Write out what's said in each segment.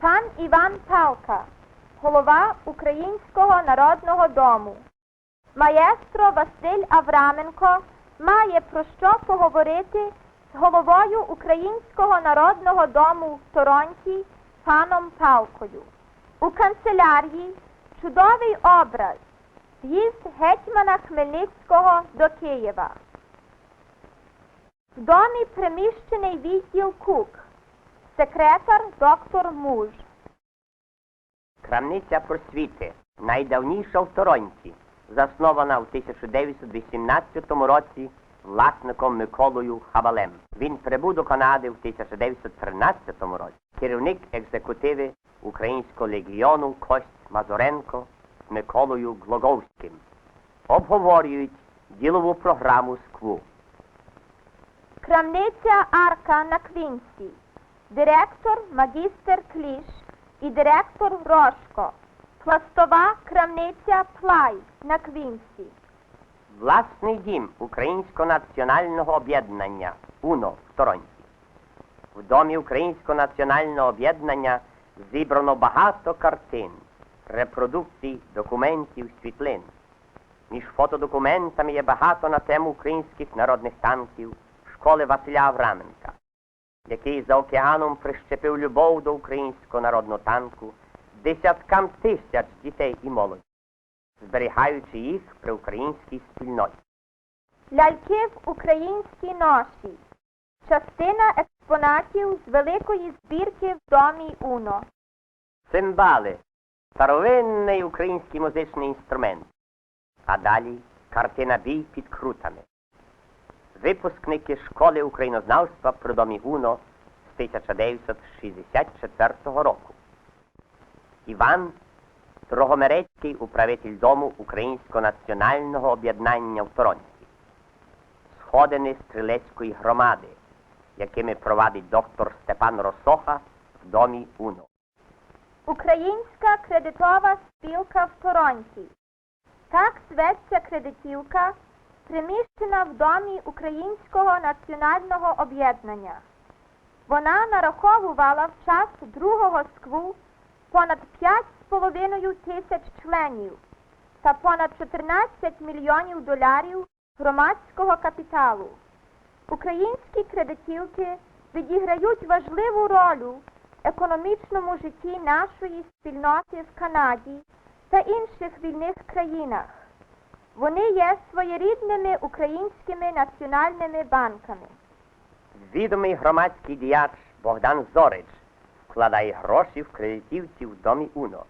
Пан Іван Палка, голова Українського народного дому. Маєстро Василь Авраменко має про що поговорити з головою Українського народного дому в Торонті паном Палкою. У канцелярії чудовий образ з'їзд гетьмана Хмельницького до Києва. В домі приміщений відділ Кук, секретар доктор Муж. Крамниця просвіти, найдавніша в Торонті, заснована в 1918 році власником Миколою Хабалем. Він прибув до Канади в 1913 році. Керівник екзекутиви Українського легіону Кость Мазуренко з Миколою Глоговським. Обговорюють ділову програму СКВУ. Крамниця Арка на Квінсі, директор магістр Кліш і директор Рожко. Пластова крамниця Плай на Квінсі. Власний дім Українського національного об'єднання УНО в Торонті. В домі Українського національного об'єднання зібрано багато картин, репродукцій, документів, світлин. Між фотодокументами є багато на тему українських народних танків школи Василя Авраменка, який за океаном прищепив любов до українського народного танку десяткам тисяч дітей і молоді зберігаючи їх при українській спільноті. Ляльки в українській ноші. Частина експонатів з великої збірки в домі Уно. Цимбали старовинний український музичний інструмент. А далі картина бій під крутами. Випускники школи українознавства при домі Уно з 1964 року. Іван Дрогомерецький управитель дому Українського національного об'єднання в Торонті. Сходини стрілецької громади, якими провадить доктор Степан Росоха в домі Уно. Українська кредитова спілка в Торонті. Так зветься кредитівка, приміщена в домі Українського національного об'єднання. Вона нараховувала в час другого скву понад 5,5 тисяч членів та понад 14 мільйонів доларів громадського капіталу. Українські кредитівки відіграють важливу роль в економічному житті нашої спільноти в Канаді та інших вільних країнах. Вони є своєрідними українськими національними банками. Відомий громадський діяч Богдан Зорич вкладає гроші в кредитівці в домі Уно.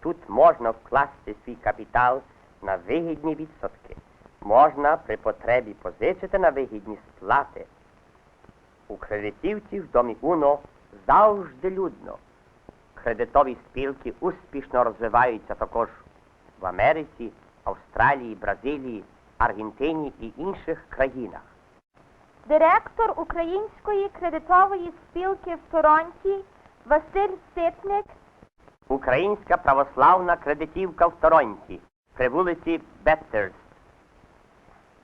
Тут можна вкласти свій капітал на вигідні відсотки. Можна при потребі позичити на вигідні сплати. У кредитівці в домі Уно завжди людно. Кредитові спілки успішно розвиваються також в Америці, Австралії, Бразилії, Аргентині і інших країнах. Директор Української кредитової спілки в Торонті Василь Ситник Українська православна кредитівка в Торонті при вулиці Беттерс.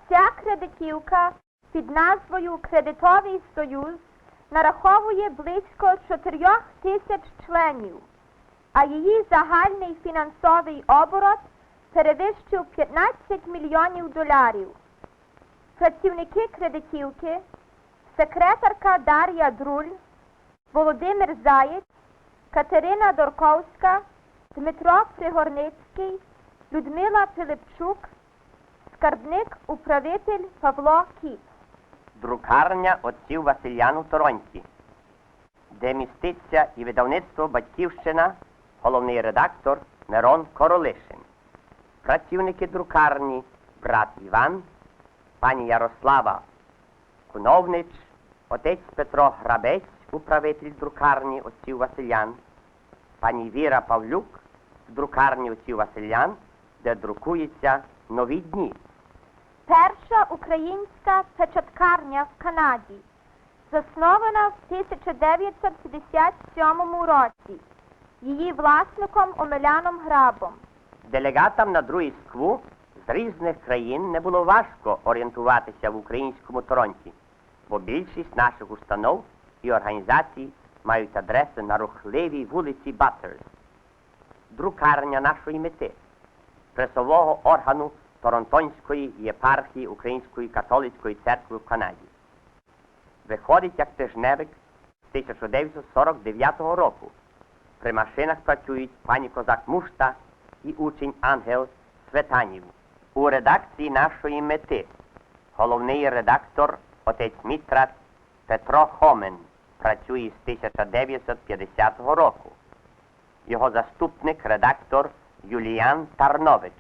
Ця кредитівка під назвою Кредитовий Союз нараховує близько 4 тисяч членів, а її загальний фінансовий оборот перевищив 15 мільйонів доларів. Працівники кредитівки, секретарка Дар'я Друль, Володимир Заєць, Катерина Дорковська, Дмитро Пригорницький, Людмила Пилипчук, скарбник управитель Павло Кіт. друкарня отців Василян у де міститься і видавництво Батьківщина, головний редактор Мирон Королишин. Працівники друкарні брат Іван, пані Ярослава Куновнич, отець Петро Грабець, управитель друкарні отців Василян, пані Віра Павлюк з друкарні отців Василян, де друкуються нові дні. Перша українська печаткарня в Канаді, заснована в 1957 році, її власником Омеляном Грабом. Делегатам на другий скву з різних країн не було важко орієнтуватися в українському Торонті, бо більшість наших установ і організацій мають адреси на рухливій вулиці Баттерс, друкарня нашої мети, пресового органу Торонтонської єпархії Української католицької церкви в Канаді. Виходить як тижневик з 1949 року. При машинах працюють пані Козак Мушта і учень Ангел Светанів. У редакції нашої мети головний редактор отець Мітрат Петро Хомен працює з 1950 року. Його заступник редактор Юліан Тарнович,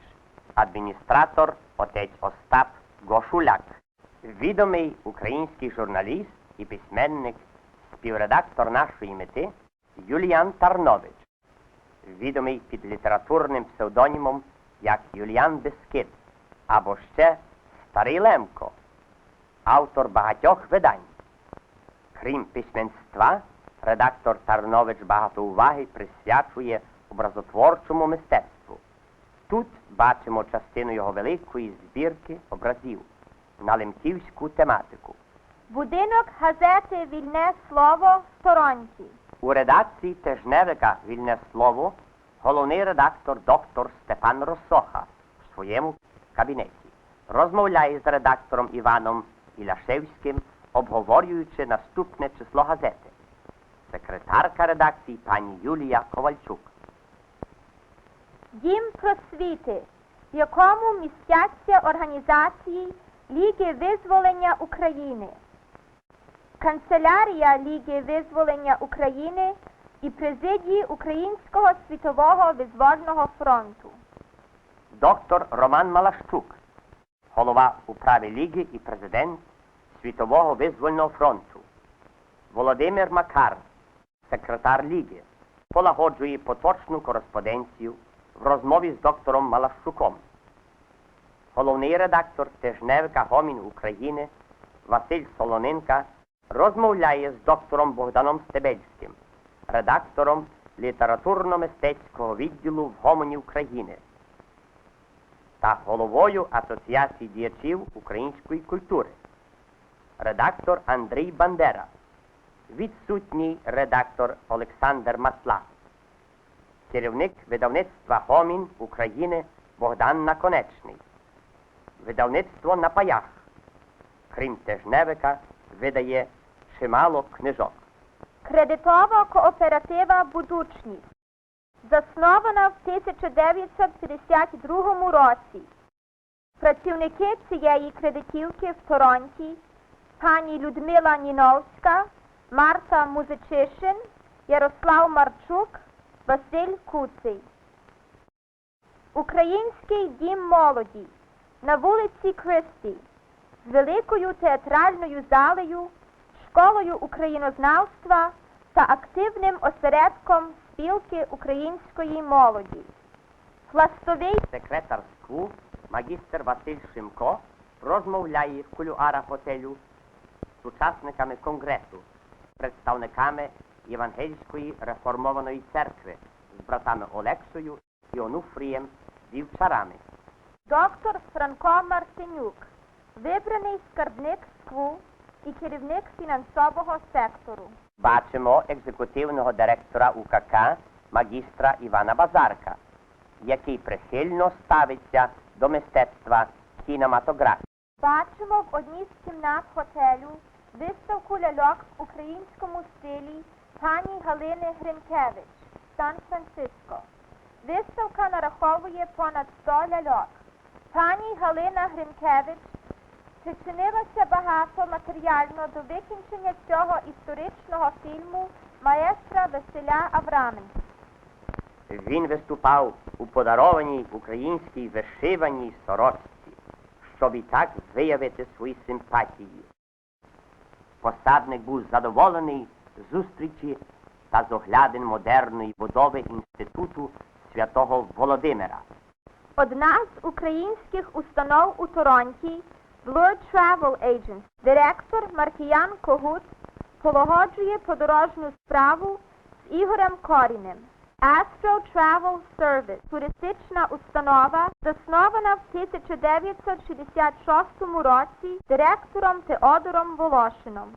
адміністратор отець Остап Гошуляк, відомий український журналіст і письменник, співредактор нашої мети Юліан Тарнович, відомий під літературним псевдонімом як Юліан Бескид або ще Старий Лемко, автор багатьох видань. Крім письменства, редактор Тарнович багато уваги присвячує образотворчому мистецтву. Тут бачимо частину його великої збірки образів на лемківську тематику. Будинок газети Вільне Слово в Торонті. У редакції тижневика Вільне слово головний редактор доктор Степан Росоха в своєму кабінеті розмовляє з редактором Іваном Іляшевським, обговорюючи наступне число газети. Секретарка редакції пані Юлія Ковальчук. Дім просвіти, в якому містяться організації Ліги визволення України, Канцелярія Ліги визволення України і президії Українського світового визвольного фронту. Доктор Роман Малащук, голова управи Ліги і президент Світового визвольного фронту. Володимир Макар, секретар Ліги, полагоджує поточну кореспонденцію в розмові з доктором Малащуком. Головний редактор тижневика Гомін України Василь Солоненка розмовляє з доктором Богданом Стебельським, редактором літературно-мистецького відділу в Гомоні України та головою Асоціації діячів української культури. Редактор Андрій Бандера, відсутній редактор Олександр Масла, керівник видавництва Гомін України Богдан Наконечний, видавництво на паях, крім тижневика, видає чимало книжок. Кредитова кооператива Будучність, заснована в 1952 році. Працівники цієї кредитівки в Торонті пані Людмила Ніновська, Марта Музичишин, Ярослав Марчук, Василь Куций. Український дім молоді на вулиці Кристі з великою театральною залею, школою українознавства та активним осередком спілки української молоді. Пластовий Секретар СКУ, магістр Василь Шимко, розмовляє в кулюарах готелю з учасниками конгресу, представниками Євангельської реформованої церкви з братами Олексою і Онуфрієм Вівчарами. доктор Франко Мартинюк, вибраний скарбник СКВУ і керівник фінансового сектору. Бачимо екзекутивного директора УКК магістра Івана Базарка, який прихильно ставиться до мистецтва кінематографії. Бачимо в одній з кімнат готелю виставку ляльок в українському стилі пані Галини Гринкевич, Сан-Франциско. Виставка нараховує понад 100 ляльок. Пані Галина Гринкевич причинилася багато матеріально до викінчення цього історичного фільму маестра Василя Авраменка. Він виступав у подарованій українській вишиваній сорочці, щоб і так виявити свої симпатії. Посадник був задоволений зустрічі та з оглядин модерної будови інституту святого Володимира. Одна з українських установ у Торонті Blur Travel Agents, директор Маркіян Когут полагоджує подорожню справу з Ігорем Коріним. Astro Travel Service – туристична установа, заснована в 1966 році директором Теодором Волошином.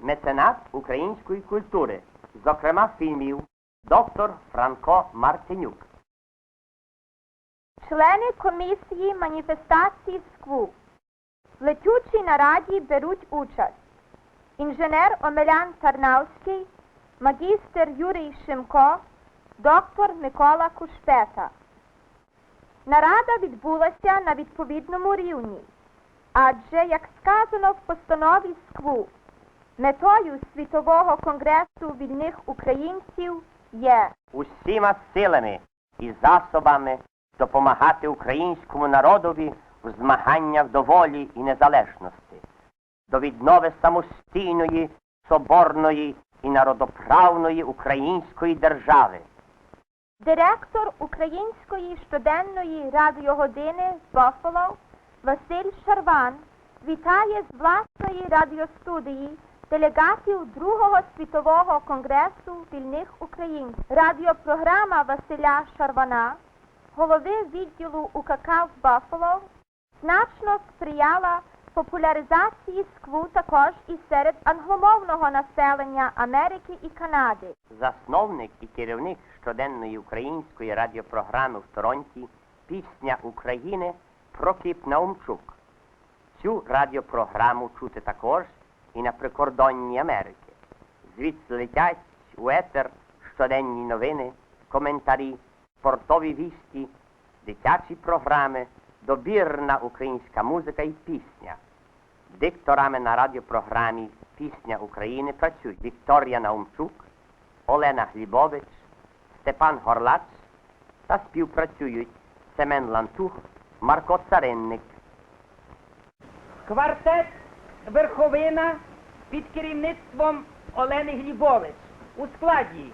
Меценат української культури зокрема фільмів Доктор Франко Мартинюк. Члени комісії маніфестації СКВУ. Летючій нараді беруть участь інженер Омелян Тарнавський, магістр Юрій Шимко, доктор Микола Кушпета. Нарада відбулася на відповідному рівні, адже, як сказано в постанові СКВУ, метою Світового конгресу вільних українців є усіма силами і засобами допомагати українському народові в змаганнях до волі і незалежності, до віднови самостійної, соборної і народоправної української держави. Директор української щоденної радіогодини Buffalo Василь Шарван вітає з власної радіостудії делегатів Другого світового конгресу вільних українців. Радіопрограма Василя Шарвана, голови відділу УКК в Buffalo, значно сприяла популяризації СКВУ також і серед англомовного населення Америки і Канади. Засновник і керівник щоденної української радіопрограми в Торонті Пісня України Прокіп Наумчук. Цю радіопрограму чути також і на прикордонні Америки. Звідси летять у етер щоденні новини, коментарі, спортові вісті, дитячі програми, добірна українська музика і пісня. Дикторами на радіопрограмі Пісня України працюють Вікторія Наумчук, Олена Глібович, Степан Горлац та співпрацюють Семен Лантух, Марко Царинник. Квартет Верховина під керівництвом Олени Глібович у складі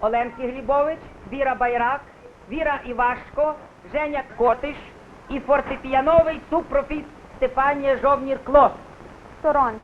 Оленки Глібович, Віра Байрак, Віра Івашко, Женя Котиш і фортепіановий супрофіт Стефанія Жовнір Клос. Торонто.